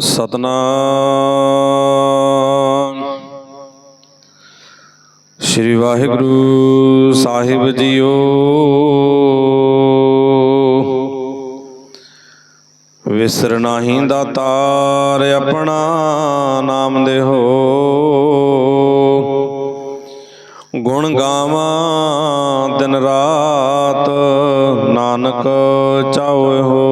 ਸਤਨਾਮ। ਸ੍ਰੀ ਵਾਹਿਗੁਰੂ ਸਾਹਿਬ ਜੀਓ। ਵਿਸਰ ਨਾਹੀ ਦਾਤਾਰ ਆਪਣਾ ਨਾਮ ਦੇਹੋ। ਗੁਣ ਗਾਵਾਂ ਦਿਨ ਰਾਤ ਨਾਨਕ ਚਾਹੋ ਹੋ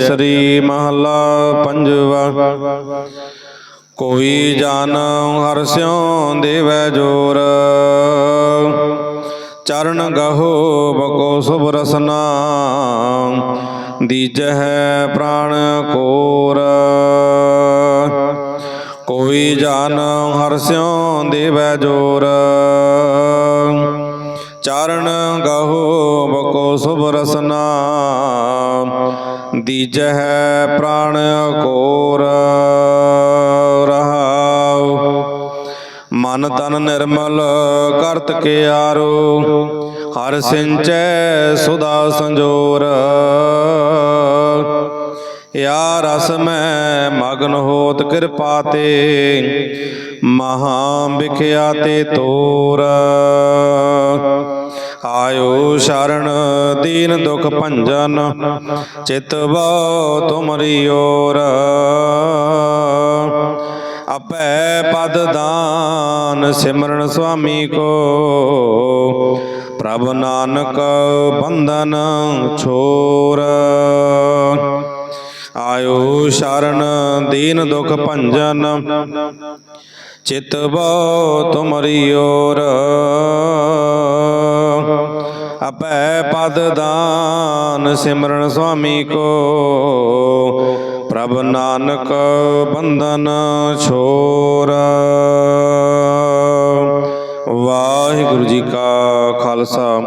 ਸ੍ਰੀ ਮਹਲਾ ਪੰਜਵਾ। ਕੋਈ ਜਨ ਹਰਿ ਸਿਉ ਦੇਵੈ ਜੋਰ। ਚਰਨ ਗਹੋ ਬਕੋ ਸੁਭ ਰਸਨਾ। ਦੀਜਹਿ ਪ੍ਰਾਣ ਕੋਰ। ਕੋਈ ਜਾਣ ਹਰਿ ਸਿਉ ਦੇਵੈ ਜੋਰ। ਚਰਨ ਗਹੋ ਬਕੋ ਸੁਭ ਰਸਨਾ। ਦੀਜਹਿ ਪ੍ਰਾਣ ਕੋਰ ਰਹਾਉ। ਮਨ ਤਨ ਨਿਰਮਲ ਕਰਤ ਕੇ ਆਰੋ। ਹਰ ਸਿੰਚੈ ਸੁਦਾ ਸੰਜੋਰ। ਯਾ ਰਸ ਮੈਂ ਮਗਨ ਹੋਤ ਕਿਰਪਾ ਤੇ। ਮਹਾ ਵਿਖਿਆ ਤੇ ਤੋਰ। ਆਇਓ ਸ਼ਰਨ ਦੀਨ ਦੁਖ ਭੰਜਨ, ਚਿਤ ਬੋ ਤੁਮਰੀ ਓਰ ਆਪੈ ਪਦ ਦਾਨ ਸਿਮਰਨ ਸੁਆਮੀ ਕੋ, ਪ੍ਰਭ ਨਾਨਕ ਬੰਧਨ ਛੋਰ। ਆਇਓ ਸ਼ਰਨ ਦੀਨ ਦੁਖ ਭੰਜਨ, ਚਿਤ ਬੋ ਤੁਮਰੀ ਓਰ ਆਪੈ ਦਾਨ ਸਿਮਰਨ ਸੁਆਮੀ ਕੋ। ਪ੍ਰਭ ਨਾਨਕ ਬੰਧਨ ਛੋਰ। ਵਾਹਿਗੁਰੂ ਜੀ ਕਾ ਖਾਲਸਾ।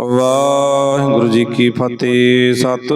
ਵਾਹਿਗੁਰੂ ਜੀ ਕੀ ਫਤਿਹ ਸਤ